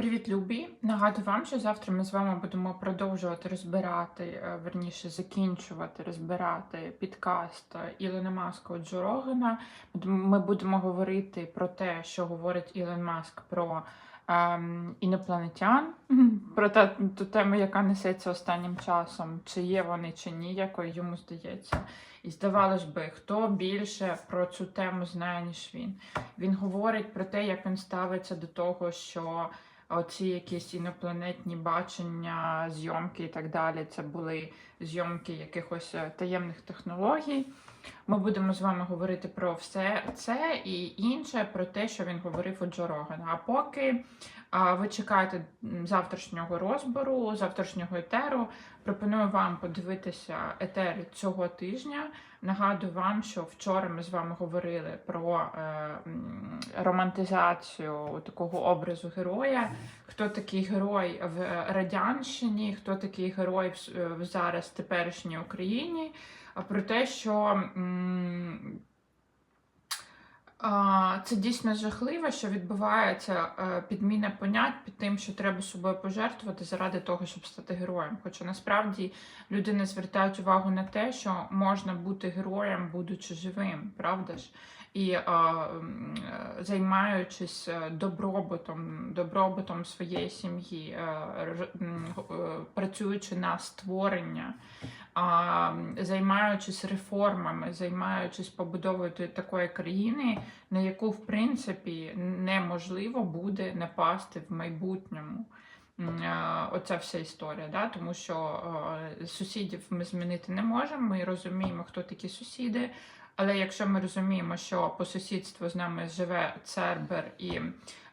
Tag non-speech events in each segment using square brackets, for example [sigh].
Привіт, любі! Нагадую вам, що завтра ми з вами будемо продовжувати розбирати, е, верніше закінчувати розбирати підкаст е, Ілона Маска Джо Рогана. Ми будемо говорити про те, що говорить Ілон Маск про ем, інопланетян, [laughs] про та, ту тему, яка несеться останнім часом, чи є вони, чи ні, якою йому здається. І здавалось би, хто більше про цю тему знає, ніж він. Він говорить про те, як він ставиться до того, що оці якісь інопланетні бачення, зйомки і так далі. Це були зйомки якихось е, таємних технологій. Ми будемо з вами говорити про все це і інше, про те, що він говорив у Джо Рогана. А поки а, ви чекаєте завтрашнього розбору, завтрашнього етеру, пропоную вам подивитися етери цього тижня. Нагадую вам, що вчора ми з вами говорили про е, романтизацію такого образу героя. Хто такий герой в радянщині, хто такий герой в, зараз теперішній Україні. А про те, що це дійсно жахливо, що відбувається е, підміна понять під тим, що треба собою пожертвувати заради того, щоб стати героєм. Хоча насправді люди не звертають увагу на те, що можна бути героєм, будучи живим, правда ж? І е, м, е, займаючись е, добробутом, добробутом своєї сім'ї, е, е, працюючи на створення, а, займаючись реформами, займаючись побудовою такої країни, на яку в принципі неможливо буде напасти в майбутньому. Оця вся історія, да? тому що е, сусідів ми змінити не можемо. Ми розуміємо, хто такі сусіди. Але якщо ми розуміємо, що по сусідству з нами живе Цербер і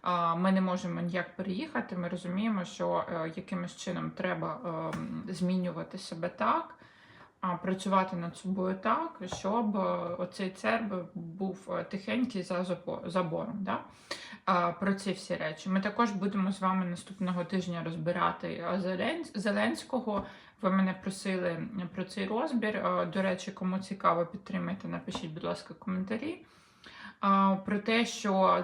а, ми не можемо ніяк переїхати, ми розуміємо, що е, якимось чином треба ем, змінювати себе так, а працювати над собою так, щоб е, оцей цербер був е, тихенький за забором. Да? Про ці всі речі. Ми також будемо з вами наступного тижня розбирати е, Зеленського. Ви мене просили про цей розбір. До речі, кому цікаво, підтримайте, напишіть, будь ласка, коментарі. Про те, що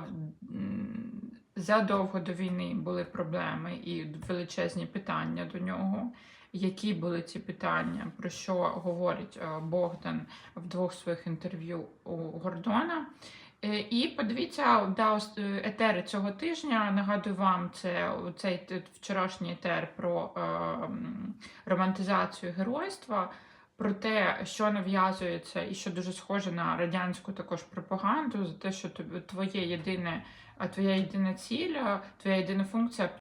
задовго до війни були проблеми і величезні питання до нього. Які були ці питання, про що говорить е, Богдан в двох своїх інтерв'ю у Гордона? Е, І подивіться да, е, етери цього тижня. Нагадую вам, це цей вчорашній етер про е, романтизацію геройства, про те, що нав'язується, і що дуже схоже на радянську також пропаганду, за те, що твоє єдине, твоя єдина ціль, твоя єдина функція